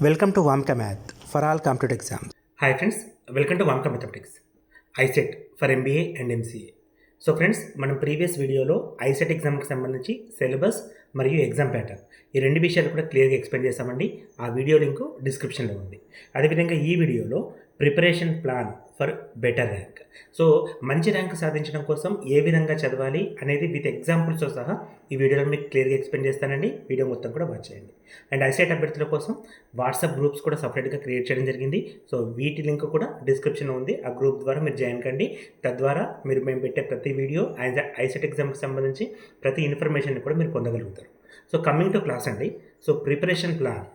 Welcome to Vamka math for all competitive exam hi friends welcome to Vamka mathematics ICET for MBA and MCA so friends మనం previous వీడియోలో ICET ఎగ్జామ్కి సంబంధించి syllabus మరియు exam pattern ఈ రెండు విషయాలు కూడా క్లియర్గా ఎక్స్ప్లెయిన్ చేస్తామండి ఆ వీడియో లింకు డిస్క్రిప్షన్లో ఉంది. అదేవిధంగా ఈ వీడియోలో preparation plan for better rank. So మంచి ర్యాంక్ సాధించడం కోసం ఏ విధంగా చదవాలి అనేది విత్ ఎగ్జాంపుల్స్తో సహా ఈ వీడియోలో మీకు క్లియర్గా ఎక్స్ప్లెయిన్ చేస్తానండి. వీడియో మొత్తం కూడా వాచ్ చేయండి. అండ్ ఐసెట్ అభ్యర్థుల కోసం వాట్సాప్ గ్రూప్స్ కూడా సపరేట్గా క్రియేట్ చేయడం జరిగింది. సో వీటి లింక్ కూడా డిస్క్రిప్షన్లో ఉంది. ఆ గ్రూప్ ద్వారా మీరు జాయిన్ కండి. తద్వారా మీరు మేము పెట్టే ప్రతి వీడియో అండ్ ఐసెట్ ఎగ్జామ్కి సంబంధించి ప్రతి ఇన్ఫర్మేషన్ కూడా మీరు పొందగలుగుతారు. సో కమింగ్ టు క్లాస్ అండి. సో ప్రిపరేషన్ ప్లాన్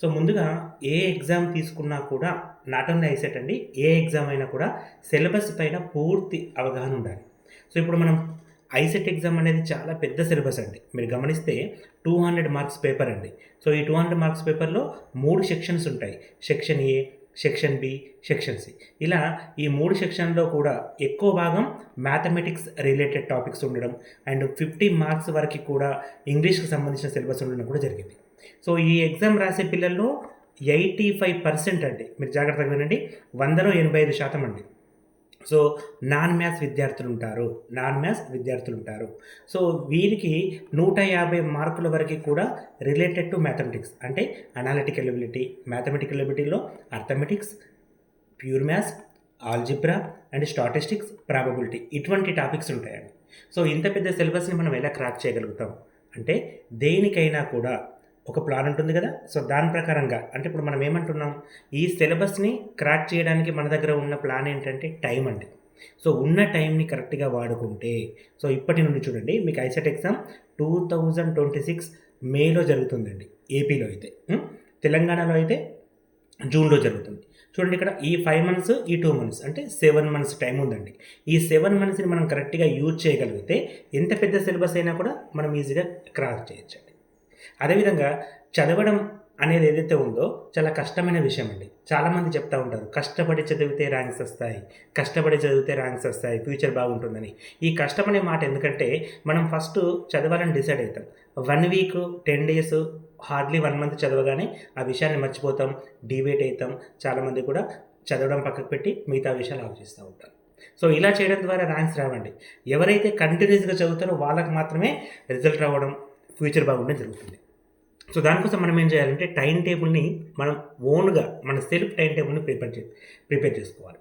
సో ముందుగా ఏ ఎగ్జామ్ తీసుకున్నా కూడా నాట్ ఓన్లీ ఐసెట్ అండి ఏ ఎగ్జామ్ అయినా కూడా సిలబస్ పైన పూర్తి అవగాహన ఉండాలి. సో ఇప్పుడు మనం ఐసెట్ ఎగ్జామ్ అనేది చాలా పెద్ద సిలబస్ అండి. మీరు గమనిస్తే టూ హండ్రెడ్ మార్క్స్ పేపర్ అండి. సో ఈ టూ హండ్రెడ్ మార్క్స్ పేపర్లో మూడు సెక్షన్స్ ఉంటాయి. Section A section B section C. ఇలా ఈ మూడు సెక్షన్లో కూడా ఎక్కువ భాగం మ్యాథమెటిక్స్ రిలేటెడ్ టాపిక్స్ ఉండడం అండ్ ఫిఫ్టీ మార్క్స్ వరకు కూడా ఇంగ్లీష్కి సంబంధించిన సిలబస్ ఉండడం కూడా జరిగింది. సో ఈ ఎగ్జామ్ రాసే పిల్లల్లో ఎయిటీ ఫైవ్ పర్సెంట్ అండి మీరు జాగ్రత్తగా వినండి. వందలో ఎనభై ఐదు శాతం అండి. సో నాన్ మ్యాథ్స్ విద్యార్థులు ఉంటారు నాన్ మ్యాథ్స్ విద్యార్థులు ఉంటారు సో వీరికి నూట యాభై మార్కుల వరకు కూడా రిలేటెడ్ టు మ్యాథమెటిక్స్. అంటే analytical ability mathematical ఎబిలిటీలో arithmetics pure maths algebra and statistics probability ఇటువంటి టాపిక్స్ ఉంటాయండి. సో ఇంత పెద్ద సిలబస్ని మనం ఎలా క్రాక్ చేయగలుగుతాం? అంటే దేనికైనా కూడా ఒక ప్లాన్ ఉంటుంది కదా? సో దాని ప్రకారంగా అంటే ఇప్పుడు మనం ఏమంటున్నాం? ఈ సిలబస్ని క్రాక్ చేయడానికి మన దగ్గర ఉన్న ప్లాన్ ఏంటంటే టైం అండి. సో ఉన్న టైంని కరెక్ట్గా వాడుకుంటే సో ఇప్పటి నుండి చూడండి మీకు ICET exam two thousand twenty six మేలో జరుగుతుందండి ఏపీలో అయితే. తెలంగాణలో అయితే జూన్లో జరుగుతుంది. చూడండి ఇక్కడ ఈ ఫైవ్ మంత్స్ ఈ టూ మంత్స్ అంటే సెవెన్ మంత్స్ టైం ఉందండి. ఈ సెవెన్ మంత్స్ని మనం కరెక్ట్గా యూజ్ చేయగలిగితే ఎంత పెద్ద సిలబస్ అయినా కూడా మనం ఈజీగా క్రాక్ చేయొచ్చండి. అదేవిధంగా చదవడం అనేది ఏదైతే ఉందో చాలా కష్టమైన విషయం అండి. చాలామంది చెప్తా ఉంటారు కష్టపడి చదివితే ర్యాంక్స్ వస్తాయి కష్టపడి చదివితే ర్యాంక్స్ వస్తాయి ఫ్యూచర్ బాగుంటుందని. ఈ కష్టం అనే మాట ఎందుకంటే మనం ఫస్ట్ చదవాలని డిసైడ్ అవుతాం. One week ten days hardly one month చదవగానే ఆ విషయాన్ని మర్చిపోతాం డిబేట్ అవుతాం. చాలామంది కూడా చదవడం పక్కకు పెట్టి మిగతా విషయాలు ఆలోచిస్తూ ఉంటారు. సో ఇలా చేయడం ద్వారా ర్యాంక్స్ రావండి. ఎవరైతే కంటిన్యూస్గా చదువుతారో వాళ్ళకి మాత్రమే రిజల్ట్ రావడం ఫ్యూచర్ బాగుండడం జరుగుతుంది. సో దానికోసం మనం ఏం చేయాలంటే టైం టేబుల్ని మనం ఓన్గా మన సెల్ఫ్ టైం టేబుల్ని ప్రిపేర్ చే ప్రిపేర్ చేసుకోవాలి.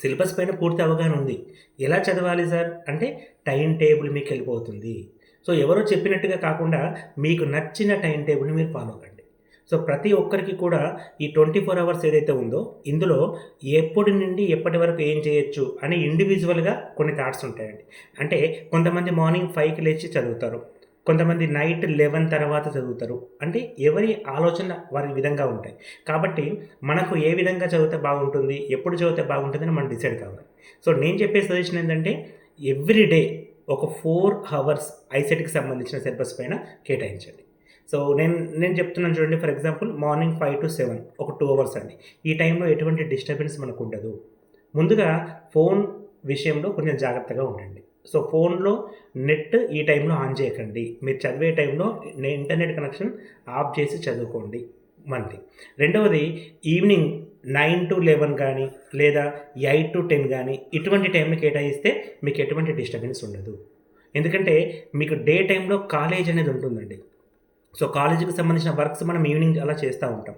సిలబస్ పైన పూర్తి అవగాహన ఉంది. ఎలా చదవాలి సార్? అంటే టైం టేబుల్ మీకు వెళ్ళిపోతుంది సో ఎవరో చెప్పినట్టుగా కాకుండా మీకు నచ్చిన టైం టేబుల్ని మీరు ఫాలో అవ్వండి. సో ప్రతి ఒక్కరికి కూడా ఈ ట్వంటీ ఫోర్ అవర్స్ ఏదైతే ఉందో ఇందులో ఎప్పటి నుండి ఎప్పటి వరకు ఏం చేయొచ్చు అని ఇండివిజువల్గా కొన్ని థాట్స్ ఉంటాయండి. అంటే కొంతమంది మార్నింగ్ ఫైవ్కి లేచి చదువుతారు. కొంతమంది నైట్ లెవెన్ తర్వాత చదువుతారు. అంటే ఎవరి ఆలోచన వారి విధంగా ఉంటాయి. కాబట్టి మనకు ఏ విధంగా చదివితే బాగుంటుంది ఎప్పుడు చదివితే బాగుంటుందని మనం డిసైడ్ కావాలి. సో నేను చెప్పే సజెషన్ ఏంటంటే ఎవ్రీ డే ఒక ఫోర్ అవర్స్ ఐసెట్కి సంబంధించిన సిలబస్ పైన కేటాయించండి. సో నేను నేను చెప్తున్నాను చూడండి for example morning five to seven ఒక టూ అవర్స్ అండి. ఈ టైంలో ఎటువంటి డిస్టర్బెన్స్ మనకు ఉండదు. ముందుగా ఫోన్ విషయంలో కొంచెం జాగ్రత్తగా ఉండండి. సో ఫోన్లో నెట్ ఈ టైంలో ఆన్ చేయకండి. మీరు చదివే టైంలో ఇంటర్నెట్ కనెక్షన్ ఆఫ్ చేసి చదువుకోండి. మంది రెండవది ఈవినింగ్ నైన్ టు లెవెన్ కానీ లేదా ఎయిట్ టు టెన్ కానీ ఇటువంటి టైంని కేటాయిస్తే మీకు ఎటువంటి డిస్టర్బెన్స్ ఉండదు. ఎందుకంటే మీకు డే టైంలో కాలేజ్ అనేది ఉంటుందండి. సో కాలేజీకి సంబంధించిన వర్క్స్ మనం ఈవినింగ్ అలా చేస్తూ ఉంటాం.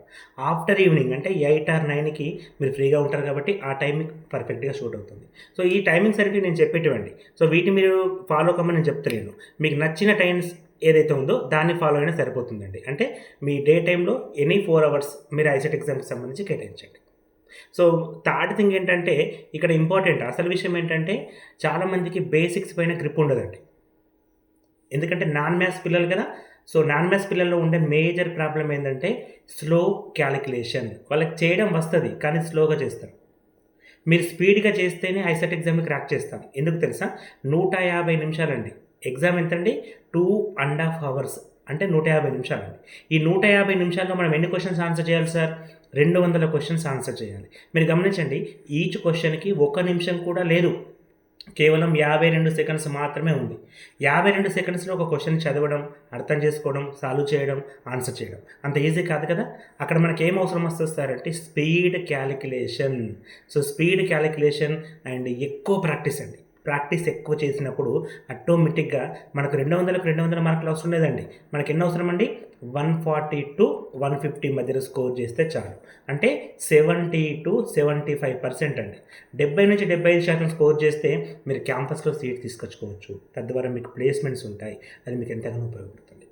ఆఫ్టర్ ఈవినింగ్ అంటే ఎయిట్ ఆర్ నైన్కి మీరు ఫ్రీగా ఉంటారు కాబట్టి ఆ టైమింగ్ పర్ఫెక్ట్గా షూట్ అవుతుంది. సో ఈ టైమింగ్స్ అనేవి నేను చెప్పేటివండి. సో వీటిని మీరు ఫాలో కమ్మని నేను చెప్తలేను. మీకు నచ్చిన టైమ్స్ ఏదైతే ఉందో దాన్ని ఫాలో అయినా సరిపోతుందండి. అంటే మీ డే టైంలో ఎనీ ఫోర్ అవర్స్ మీరు ఐసెట్ ఎగ్జామ్కి సంబంధించి కేటాయించండి. సో థర్డ్ థింగ్ ఏంటంటే ఇక్కడ ఇంపార్టెంట్ అసలు విషయం ఏంటంటే చాలామందికి బేసిక్స్ పైన గ్రిప్ ఉండదండి. ఎందుకంటే నాన్ మ్యాథ్స్ పిల్లలు కదా సో నాన్ మ్యాథ్స్ పిల్లల్లో ఉండే మేజర్ ప్రాబ్లం ఏంటంటే స్లో క్యాలిక్యులేషన్. వాళ్ళకి చేయడం వస్తుంది కానీ స్లోగా చేస్తారు. మీరు స్పీడ్గా చేస్తేనే ఐసెట్ ఎగ్జామ్ని క్రాక్ చేస్తాం ఎందుకు తెలుసా? నూట యాభై నిమిషాలండి. ఎగ్జామ్ ఎంతండి? టూ అండ్ హాఫ్ అవర్స్ అంటే నూట యాభై నిమిషాలండి. ఈ నూట యాభై నిమిషాల్లో మనం ఎన్ని క్వశ్చన్స్ ఆన్సర్ చేయాలి సార్? రెండు వందల క్వశ్చన్స్ ఆన్సర్ చేయాలి. మీరు గమనించండి ఈచ్ క్వశ్చన్కి ఒక నిమిషం కూడా లేదు. కేవలం యాభై రెండు సెకండ్స్ మాత్రమే ఉంది. యాభై రెండు సెకండ్స్లో ఒక క్వశ్చన్ చదవడం అర్థం చేసుకోవడం సాల్వ్ చేయడం ఆన్సర్ చేయడం. అంత ఈజీ కాదు కదా? అక్కడ మనకి ఏం అవసరం వస్తుంది సార్ అంటే speed calculation. So speed calculation and ఎక్కువ ప్రాక్టీస్ అండి. ప్రాక్టీస్ ఎక్కువ చేసినప్పుడు ఆటోమేటిక్గా మనకు రెండు వందలకు రెండు వందల మార్కులు అవసరం లేదండి. మనకి ఎన్ని అవసరం అండి? One forty to one fifty మధ్యలో స్కోర్ చేస్తే చాలు. అంటే seventy to seventy five percent అండి. డెబ్బై నుంచి డెబ్బై ఐదు శాతం స్కోర్ చేస్తే మీరు క్యాంపస్లో సీట్ తీసుకొచ్చుకోవచ్చు. తద్వారా మీకు ప్లేస్మెంట్స్ ఉంటాయి. అది మీకు ఎంతగానో ఉపయోగపడుతుంది.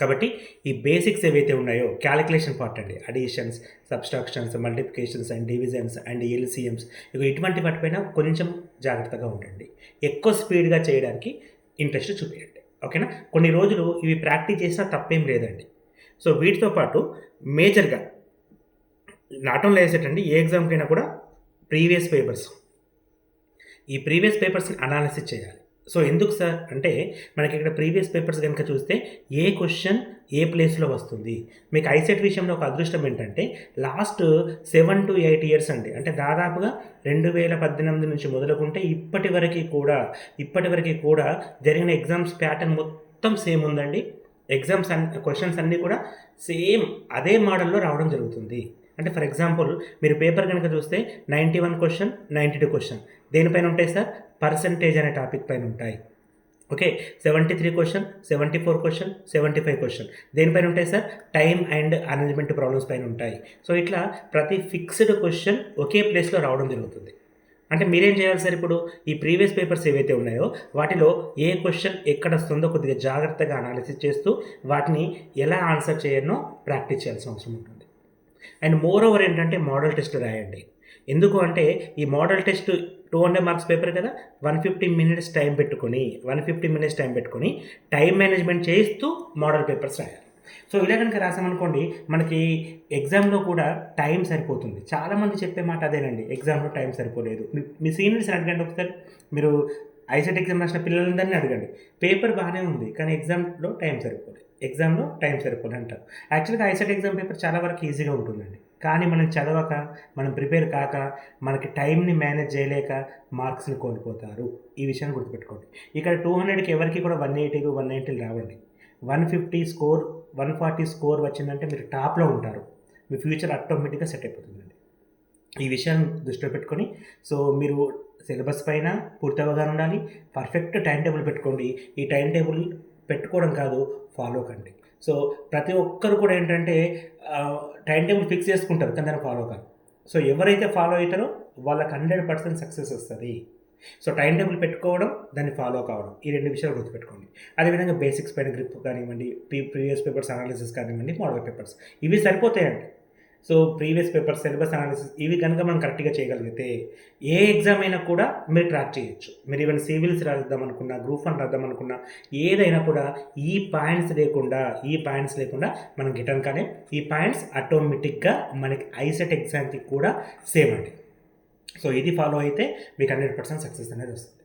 కాబట్టి ఈ బేసిక్స్ ఏవైతే ఉన్నాయో క్యాలిక్యులేషన్ పార్ట్ అండి. Additions subtractions multiplications and divisions and LCMs ఇక ఇటువంటి వాటిపైన కొంచెం జాగ్రత్తగా ఉండండి. ఎక్కువ స్పీడ్గా చేయడానికి ఇంట్రెస్ట్ చూపించండి ఓకేనా? కొన్ని రోజులు ఇవి ప్రాక్టీస్ చేసినా తప్పేం లేదండి. సో వీటితో పాటు మేజర్గా నాట్ ఓన్లీ వేసేట్ అండి ఏ ఎగ్జామ్కైనా కూడా ప్రీవియస్ పేపర్స్ ఈ ప్రీవియస్ పేపర్స్ని అనాలిసిస్ చేయాలి. సో ఎందుకు సార్? అంటే మనకి ఇక్కడ ప్రీవియస్ పేపర్స్ కనుక చూస్తే ఏ క్వశ్చన్ ఏ ప్లేస్లో వస్తుంది? మీకు ఐసెట్ విషయంలో ఒక అదృష్టం ఏంటంటే last seven to eight years అండి. అంటే దాదాపుగా రెండు వేల పద్దెనిమిది నుంచి మొదలుకుంటే ఇప్పటి వరకు కూడా ఇప్పటి వరకు కూడా జరిగిన ఎగ్జామ్స్ ప్యాటర్న్ మొత్తం సేమ్ ఉందండి. ఎగ్జామ్స్ అన్ని క్వశ్చన్స్ అన్నీ కూడా సేమ్ అదే మోడల్లో రావడం జరుగుతుంది. అంటే ఫర్ ఎగ్జాంపుల్ మీరు పేపర్ కనుక చూస్తే ninety one question ninety two question దేనిపైన ఉంటాయి సార్ పర్సంటేజ్ అనే టాపిక్ పైన ఉంటాయి. Okay seventy three question seventy four question seventy five question దేనిపైన ఉంటాయి sir time and arrangement problems పైన ఉంటాయి. సో ఇట్లా ప్రతి ఫిక్స్డ్ క్వశ్చన్ ఒకే ప్లేస్లో రావడం జరుగుతుంది. అంటే మీరేం చేయాలి సార్ ఇప్పుడు? ఈ ప్రీవియస్ పేపర్స్ ఏవైతే ఉన్నాయో వాటిలో ఏ క్వశ్చన్ ఎక్కడ వస్తుందో కొద్దిగా జాగ్రత్తగా అనాలిసిస్ చేస్తూ వాటిని ఎలా ఆన్సర్ చేయనో ప్రాక్టీస్ చేయాల్సిన అవసరం ఉంటుంది. అండ్ మోర్ ఓవర్ ఏంటంటే మోడల్ టెస్ట్ రాయండి. ఎందుకు అంటే ఈ model test two hundred marks paper కదా వన్ ఫిఫ్టీ మినిట్స్ టైం పెట్టుకొని వన్ ఫిఫ్టీ మినిట్స్ టైం పెట్టుకొని టైం మేనేజ్మెంట్ చేస్తూ మోడల్ పేపర్స్ రాయాలి. సో ఇలా కనుక రాసామనుకోండి మనకి ఎగ్జామ్లో కూడా టైం సరిపోతుంది. చాలామంది చెప్పే మాట అదేనండి ఎగ్జామ్లో టైం సరిపోలేదు. మీ సీనియర్స్ అడగండి ఒకసారి. మీరు ఐసెట్ ఎగ్జామ్ రాసిన పిల్లలందరినీ అడగండి. పేపర్ బాగానే ఉంది కానీ ఎగ్జామ్లో టైం సరిపోలేదు. ఎగ్జామ్లో టైం సరిపోలేదు అంటారు. యాక్చువల్గా ఐసెట్ ఎగ్జామ్ పేపర్ చాలా వరకు ఈజీగా ఉంటుందండి. కానీ మనం చదవక మనం ప్రిపేర్ కాక మనకి టైంని మేనేజ్ చేయలేక మార్క్స్ని కోల్పోతారు. ఈ విషయాన్ని గుర్తుపెట్టుకోండి. ఇక్కడ టూ హండ్రెడ్కి ఎవరికి కూడా వన్ ఎయిటీ వన్ నైంటీలు రావండి. One fifty score one forty score వచ్చిందంటే మీరు టాప్లో ఉంటారు. మీ ఫ్యూచర్ ఆటోమేటిక్గా సెట్ అయిపోతుందండి. ఈ విషయాన్ని దృష్టిలో పెట్టుకొని సో మీరు సిలబస్ పైన పూర్తి అవగాహన ఉండాలి. పర్ఫెక్ట్ టైం టేబుల్ పెట్టుకోండి. ఈ టైం టేబుల్ పెట్టుకోవడం కాదు ఫాలో కండి. సో ప్రతి ఒక్కరు కూడా ఏంటంటే టైం టేబుల్ ఫిక్స్ చేసుకుంటారు కానీ దాన్ని ఫాలో కాదు సో ఎవరైతే ఫాలో అవుతారో వాళ్ళకి హండ్రెడ్ పర్సెంట్ సక్సెస్ వస్తుంది. సో టైం టేబుల్ పెట్టుకోవడం దాన్ని ఫాలో కావడం. ఈ రెండు విషయాలు గుర్తుపెట్టుకోండి. అదేవిధంగా బేసిక్స్ పైన గ్రిప్ కానివ్వండి ప్రీవియస్ పేపర్స్ అనాలిసిస్ కానివ్వండి మోడల్ పేపర్స్. ఇవి సరిపోతాయండి. So previous paper syllabus analysis ఇవి కనుక మనం కరెక్ట్గా చేయగలిగితే ఏ ఎగ్జామ్ అయినా కూడా మీరు ట్రాక్ చేయొచ్చు. మీరు ఈవెన్ సివిల్స్ రాద్దాం అనుకున్నా గ్రూప్ వన్ రాద్దాం అనుకున్నా ఏదైనా కూడా ఈ పాయింట్స్ లేకుండా ఈ పాయింట్స్ లేకుండా మనం గిటన్ కానీ ఈ పాయింట్స్ ఆటోమేటిక్గా మనకి ఐసెట్ ఎగ్జామ్కి కూడా సేమ్ అండి. సో ఇది ఫాలో అయితే మీకు హండ్రెడ్ పర్సెంట్ సక్సెస్ అనేది వస్తుంది.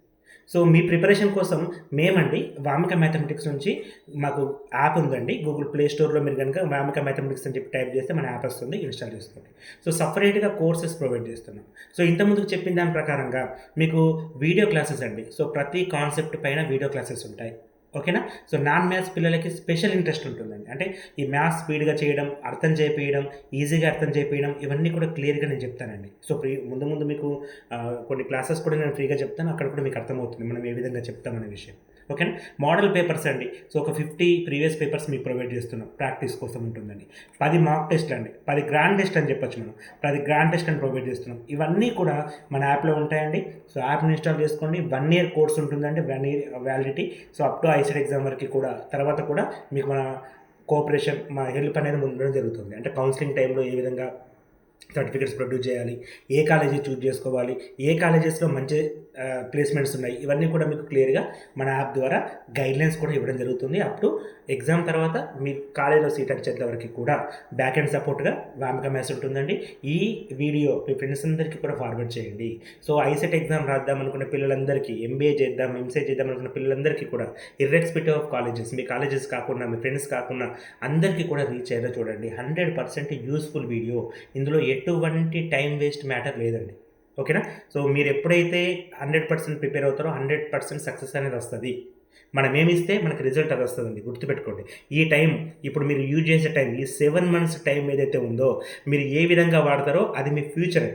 సో మీ ప్రిపరేషన్ కోసం మేమండి వామిక మ్యాథమెటిక్స్ నుంచి మాకు యాప్ ఉందండి. గూగుల్ ప్లే స్టోర్లో మీరు కనుక వామిక మ్యాథమెటిక్స్ అని చెప్పి టైప్ చేస్తే మన యాప్ వస్తుంది ఇన్స్టాల్ చేసుకోండి. సో సపరేట్గా కోర్సెస్ ప్రొవైడ్ చేస్తున్నాం. సో ఇంతకుముందుకు చెప్పిన దాని ప్రకారంగా మీకు వీడియో క్లాసెస్ అండి. సో ప్రతి కాన్సెప్ట్ పైన వీడియో క్లాసెస్ ఉంటాయి. ఓకేనా? సో నాన్ మ్యాథ్స్ పిల్లలకి స్పెషల్ ఇంట్రెస్ట్ ఉంటుందండి. అంటే ఈ మ్యాథ్స్ స్పీడ్గా చేయడం అర్థం చేపించడం ఈజీగా అర్థం చేపించడం ఇవన్నీ కూడా క్లియర్గా నేను చెప్తానండి. సో ఫ్రీ ముందు ముందు మీకు కొన్ని క్లాసెస్ కూడా నేను ఫ్రీగా చెప్తాను. అక్కడ కూడా మీకు అర్థమవుతుంది మనం ఏ విధంగా చెప్తామనే విషయం. ఓకేనా? మోడల్ పేపర్స్ అండి. సో ఒక ఫిఫ్టీ ప్రీవియస్ పేపర్స్ మీకు ప్రొవైడ్ చేస్తున్నాం. ప్రాక్టీస్ కోసం ఉంటుందండి పది మాక్ టెస్ట్ అండి. పది గ్రాండ్ టెస్ట్ అని చెప్పొచ్చు మనం. పది గ్రాండ్ టెస్ట్ అని ప్రొవైడ్ చేస్తున్నాం. ఇవన్నీ కూడా మన యాప్లో ఉంటాయండి. సో యాప్ని ఇన్స్టాల్ చేసుకోండి. వన్ ఇయర్ కోర్స్ ఉంటుందండి. One year validity. So up to ICET exam వరకు కూడా తర్వాత కూడా మీకు మన కోఆపరేషన్ మా హెల్ప్ అనేది ఉండడం జరుగుతుంది. అంటే కౌన్సిలింగ్ టైంలో ఏ విధంగా సర్టిఫికేట్స్ ప్రొడ్యూస్ చేయాలి ఏ కాలేజీ చూజ్ చేసుకోవాలి ఏ కాలేజెస్లో మంచి ప్లేస్మెంట్స్ ఉన్నాయి ఇవన్నీ కూడా మీకు క్లియర్గా మన యాప్ ద్వారా గైడ్లైన్స్ కూడా ఇవ్వడం జరుగుతుంది. అప్పుడు ఎగ్జామ్ తర్వాత మీ కాలేజీలో సీట్ వచ్చేంత వరకు కూడా బ్యాక్ అండ్ సపోర్ట్గా వామిక మ్యాథ్స్ ఉంటుందండి. ఈ వీడియో మీ ఫ్రెండ్స్ అందరికీ కూడా ఫార్వర్డ్ చేయండి. సో ఐసెట్ ఎగ్జామ్ రాద్దాం అనుకున్న పిల్లలందరికీ ఎంబీఏ చేద్దాం ఎంసీఏ చేద్దాం అనుకున్న పిల్లలందరికీ కూడా ఇర్రెస్పెక్టివ్ ఆఫ్ కాలేజెస్ మీ కాలేజెస్ కాకుండా మీ ఫ్రెండ్స్ కాకుండా అందరికీ కూడా రీచ్ అయ్యేలా చూడండి. హండ్రెడ్ పర్సెంట్ యూస్ఫుల్ వీడియో ఇందులో ఎటువంటి టైం వేస్ట్ మ్యాటర్ లేదండి. ఓకేనా? సో మీరు ఎప్పుడైతే హండ్రెడ్ పర్సెంట్ ప్రిపేర్ అవుతారో హండ్రెడ్ పర్సెంట్ సక్సెస్ అనేది వస్తుంది. మనం ఏమిస్తే మనకి రిజల్ట్ అది వస్తుందండి. గుర్తుపెట్టుకోండి. ఈ టైం ఇప్పుడు మీరు యూజ్ చేసే టైం ఈ సెవెన్ మంత్స్ టైం ఏదైతే ఉందో మీరు ఏ విధంగా వాడతారో అది మీ ఫ్యూచర్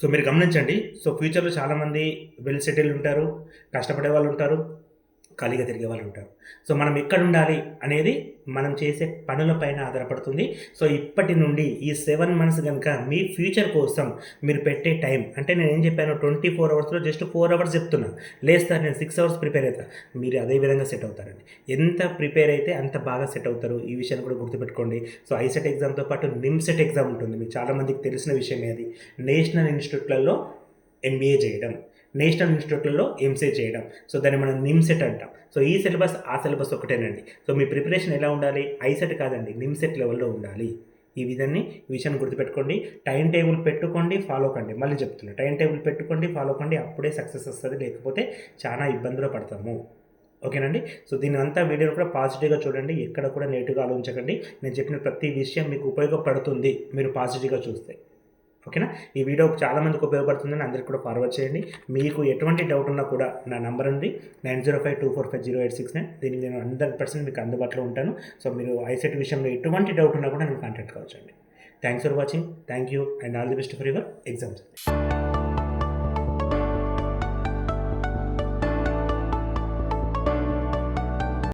సో మీరు గమనించండి. సో ఫ్యూచర్లో చాలామంది వెల్ సెటిల్ ఉంటారు కష్టపడే వాళ్ళు ఉంటారు ఖాళీగా తిరిగే వాళ్ళు ఉంటారు. సో మనం ఎక్కడ ఉండాలి అనేది మనం చేసే పనులపైన ఆధారపడుతుంది. సో ఇప్పటి నుండి ఈ సెవెన్ మంత్స్ కనుక మీ ఫ్యూచర్ కోసం మీరు పెట్టే టైం అంటే నేను ఏం చెప్పాను ట్వంటీ ఫోర్ అవర్స్లో జస్ట్ ఫోర్ అవర్స్ చెప్తున్నా. లేస్తారు నేను సిక్స్ అవర్స్ ప్రిపేర్ అవుతా మీరు అదే విధంగా సెట్ అవుతారండి. ఎంత ప్రిపేర్ అయితే అంత బాగా సెట్ అవుతారు. ఈ విషయాన్ని కూడా గుర్తుపెట్టుకోండి. సో ఐసెట్ ఎగ్జామ్తో పాటు నిమ్సెట్ ఎగ్జామ్ ఉంటుంది. మీకు చాలామందికి తెలిసిన విషయమే అది. నేషనల్ ఇన్స్టిట్యూట్లలో ఎంబీఏ చేయడం. నేషనల్ ఇన్స్టిట్యూట్లలో ఎంసీఏ చేయడం. సో దాన్ని మనం నిమ్సెట్ అంటాం. సో ఈ సిలబస్ ఆ సిలబస్ ఒకటేనండి. సో మీ ప్రిపరేషన్ ఎలా ఉండాలి? ఐసెట్ కాదండి. నిమ్సెట్ లెవెల్లో ఉండాలి. ఈ విధాన్ని ఈ విషయాన్ని గుర్తుపెట్టుకోండి. టైం టేబుల్ పెట్టుకోండి ఫాలో కండి. మళ్ళీ చెప్తున్నా టైం టేబుల్ పెట్టుకోండి ఫాలో కండి. అప్పుడే సక్సెస్ వస్తుంది. లేకపోతే చాలా ఇబ్బందులు పడతాము. ఓకేనండి? సో దీని అంతా వీడియోని కూడా పాజిటివ్గా చూడండి. ఎక్కడ కూడా నెగిటివ్గా ఆలోచించకండి. నేను చెప్పిన ప్రతి విషయం మీకు ఉపయోగపడుతుంది. మీరు పాజిటివ్గా చూస్తే. ఓకేనా? ఈ వీడియో చాలా మందికి ఉపయోగపడుతుందని అందరికి కూడా ఫార్వర్డ్ చేయండి. మీకు ఎటువంటి డౌట్ ఉన్నా కూడా నా నంబర్ ఉంది. Nine zero five two four five zero eight six nine. దీనికి నేను హండ్రెడ్ పర్సెంట్ మీకు అందుబాటులో ఉంటాను. సో మీరు ఐసెట్ విషయంలో ఎటువంటి డౌట్ ఉన్నా కూడా నేను కాంటాక్ట్ కావచ్చు అండి. Thanks for watching thank you and all the best for your exams